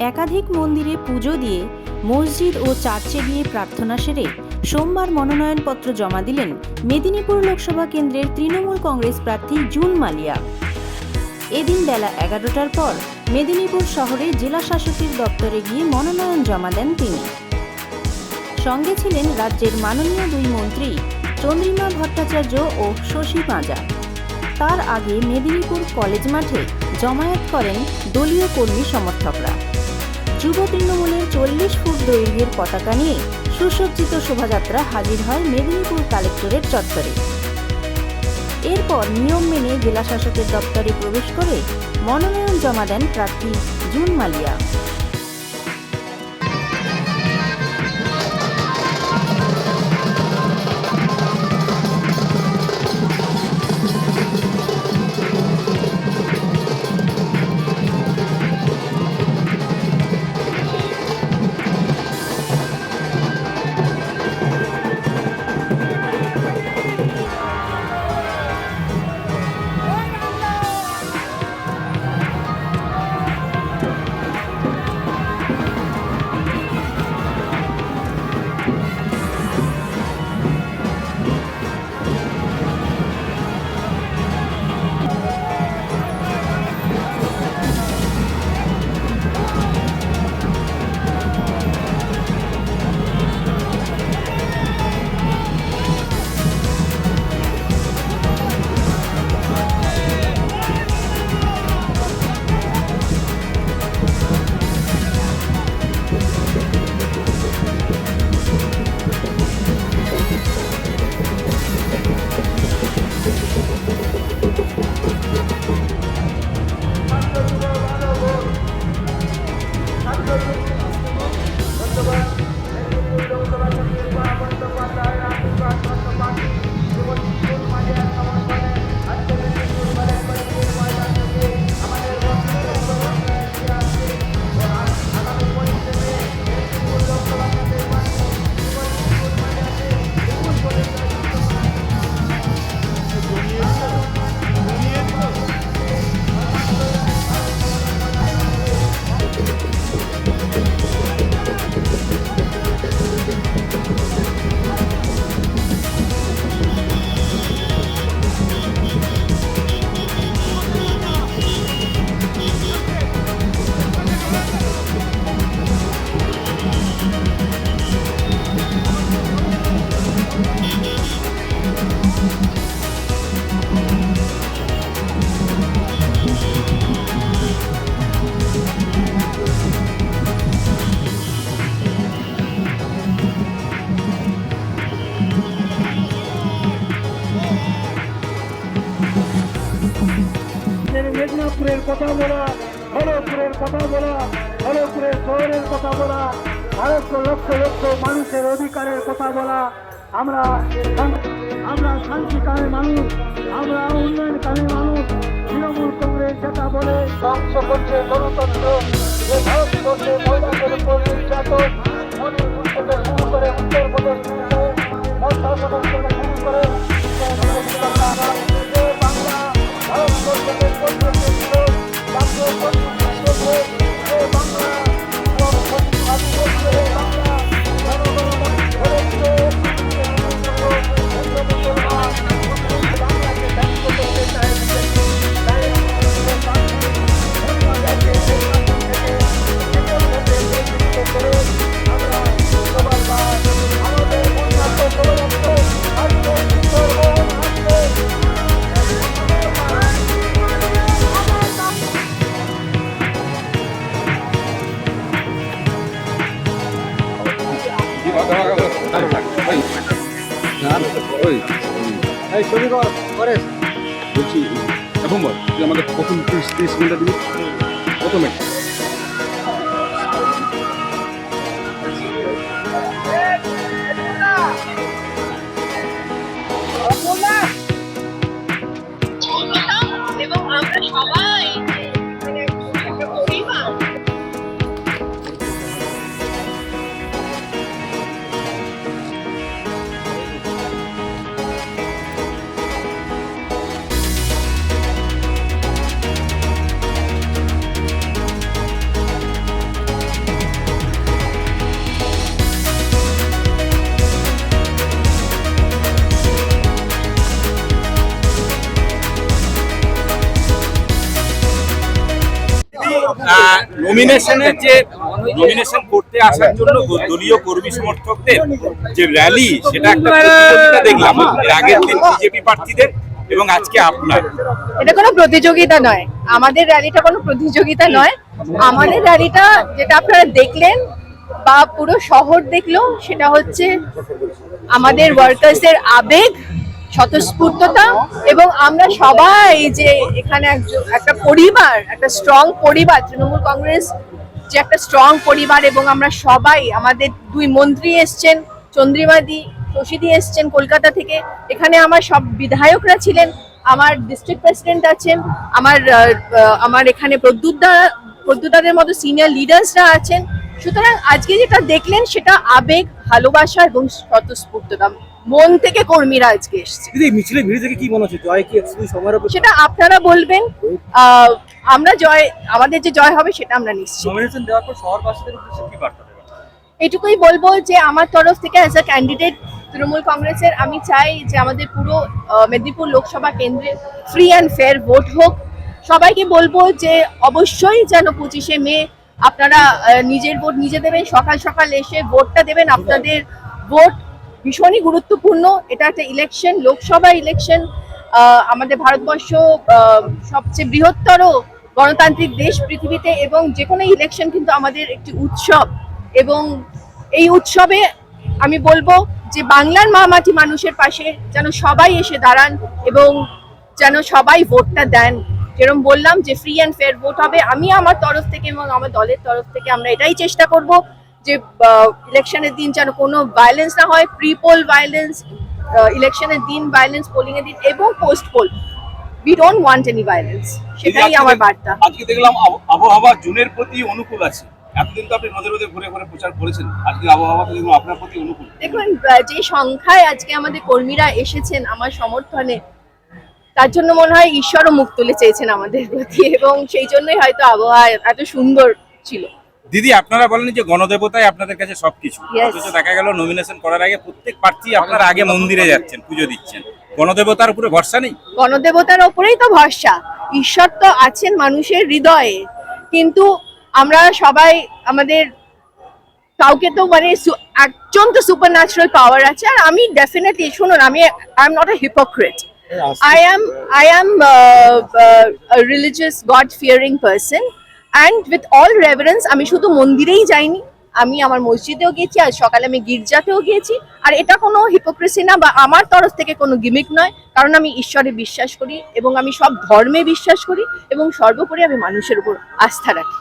একাধিক মন্দিরে পুজো দিয়ে মসজিদ ও চার্চে গিয়ে প্রার্থনা সেরে সোমবার মনোনয়নপত্র জমা দিলেন মেদিনীপুর লোকসভা কেন্দ্রের তৃণমূল কংগ্রেস প্রার্থী জুন মালিয়া। এদিন বেলা এগারোটার পর মেদিনীপুর শহরে জেলা শাসকের দপ্তরে গিয়ে মনোনয়ন জমা দেন তিনি। সঙ্গে ছিলেন রাজ্যের মাননীয় দুই মন্ত্রী চন্দ্রিমা ভট্টাচার্য ও শশী পাঁজা। তার আগে মেদিনীপুর কলেজ মাঠে জমায়েত করেন দলীয় কর্মী সমর্থকরা। যুব তৃণমূলের চল্লিশ ফুট দৈর্ঘ্যের পতাকা নিয়ে সুসজ্জিত শোভাযাত্রা হাজির হয় মেদিনীপুর কালেক্টরেট চত্বরে। এরপর নিয়ম মেনে জেলা শাসকের দপ্তরে প্রবেশ করে মনোনয়ন জমা দেন প্রার্থী জুন মালিয়া। মেদিনীপুরের কথা বলা হলপুরের কথা বলা হলপুরের শহরের কথা বলা ভারত লক্ষ লক্ষ মানুষের অধিকারের কথা বলা। আমরা আমরা শান্তিকামী মানুষ, আমরা উন্নয়নকামী মানুষ, তৃণমূল কংগ্রেস যেটা বলে, ধ্বংস করছে গণতন্ত্র, যে ভারতবর্ষে মহিলাদের নির্যাতন এই ছবি কর। বলছি এখন বল তুই আমাকে প্রথম তিরিশ তিরিশ মিনিটটা দিবি। প্রথমে। নমিনেশনের যে নমিনেশন করতে আসার জন্য দলীয় কর্মী সমর্থকদের যে র্যালি সেটা একটা প্রতিযোগিতা দেখলাম। আগের দিন বিজেপি প্রার্থীদের এবং আজকে আপনার। এটা কোনো প্রতিযোগিতা নয়। আমাদের র্যালিটা কোনো প্রতিযোগিতা নয়। আমাদের র্যালিটা যেটা আপনারা দেখলেন বা পুরো শহর দেখল সেটা হচ্ছে আমাদের ওয়ার্কার্সের আবেগ স্বতঃস্ফূর্ততা এবং আমরা সবাই যে এখানে একটা পরিবার, একটা স্ট্রং পরিবার, তৃণমূল কংগ্রেস যে একটা স্ট্রং পরিবার এবং আমরা সবাই, আমাদের দুই মন্ত্রী এসছেন, চন্দ্রিমাদি শশীদি এসছেন কলকাতা থেকে। এখানে আমার সব বিধায়করা ছিলেন, আমার ডিস্ট্রিক্ট প্রেসিডেন্ট আছেন, আমার আমার এখানে প্রদ্যুৎদা, প্রদ্যুৎদাদের মতো সিনিয়র লিডার্সরা আছেন। সুতরাং আজকে যেটা দেখলেন সেটা আবেগ, ভালোবাসা এবং স্বতঃস্ফূর্ততা। মন থেকে কর্মীরা আজকে এসছে। দিদি মিছিলের ভিড় থেকে কি মনে হচ্ছে? জয় কি সময়ের উপর? সেটা আপনারা বলবেন। আমরা জয় আমাদের যে জয় হবে সেটা আমরা নিশ্চিত। নমিনেশন দেওয়ার পর শহরবাসীদের উদ্দেশ্যে কি বার্তা দেবেন? এটুকুই বলব যে আমার তরফ থেকে অ্যাজ আ ক্যান্ডিডেট তৃণমূল কংগ্রেসের আমি চাই যে আমাদের পুরো মেদিনীপুর লোকসভা কেন্দ্রে ফ্রি অ্যান্ড ফেয়ার ভোট হোক। সবাইকে বলব যে অবশ্যই যেন পঁচিশে মে আপনারা নিজের ভোট নিজে দেবেন সকাল সকাল এসে ভোটটা দেবেন আপনাদের ভোট ভীষণই গুরুত্বপূর্ণ। এটা একটা ইলেকশন লোকসভা ইলেকশন আমাদের ভারতবর্ষ সবচেয়ে বৃহত্তর গণতান্ত্রিক দেশ পৃথিবীতে এবং যে কোনো ইলেকশন কিন্তু আমাদের একটি উৎসব। এবং এই উৎসবে আমি বলব যে বাংলার মা মাটি মানুষের পাশে যেন সবাই এসে দাঁড়ান এবং যেন সবাই ভোটটা দেন। যেরকম বললাম যে ফ্রি অ্যান্ড ফেয়ার ভোট হবে। আমি আমার তরফ থেকে এবং আমার দলের তরফ থেকে আমরা এটাই চেষ্টা করব। যে ইলেকশনের দিন যেন কোনো ভায়োলেন্স না হয় প্রি পোল ভায়োলেন্স ইলেকশনের দিন ভায়োলেন্স পোলিং এর দিন এবং post poll we don't want any violence সেটাই আমার বার্তা। আজকে দেখলাম আবহাওয়া জুনের প্রতি অনুকূল আছে। এতদিন তো আপনি রোদে রোদে ঘুরে ঘুরে প্রচার করেছেন। আজকে আবহাওয়া তো আপনার প্রতি অনুকূল। দেখুন যে সংখ্যায় আজকে আমাদের কর্মীরা এসেছেন আমার সমর্থনে তার জন্য মনে হয় ঈশ্বরও মুখ তুলে চেয়েছেন আমাদের প্রতি এবং সেই জন্যই হয়তো আবহাওয়া এত সুন্দর ছিল। দিদি আপনারা বলেন যে গণদেবতাই আপনাদের কাছে সবকিছু. অথচ দেখা গেল নমিনেশন করার আগে প্রত্যেক প্রার্থী আপনারা আগে মন্দিরে যাচ্ছেন পুজো দিচ্ছেন। গণদেবতার উপরে ভরসা নেই? গণদেবতার ওপরেই তো ভরসা। ঈশ্বর তো আছেন মানুষের হৃদয়ে। কিন্তু আমরা সবাই আমাদের কাউকে তো মানে একজন তো সুপার ন্যাচারাল পাওয়ার আছে আর আমি ডেফিনেটলি শুনুন আমি I am not a hypocrite I am I am uh, uh, fearing religious God with all reverence, আমি শুধু মন্দিরেই যাইনি, আমি আমার মসজিদেও গিয়েছি আর সকালে আমি গির্জাতেও গিয়েছি আর এটা কোনো হিপোক্রেসি না, বা আমার তরফ থেকে কোনো গিমিক নয়, কারণ আমি ঈশ্বরে বিশ্বাস করি, এবং আমি সব ধর্মে বিশ্বাস করি, এবং সর্বোপরি আমি মানুষের উপর আস্থা রাখি।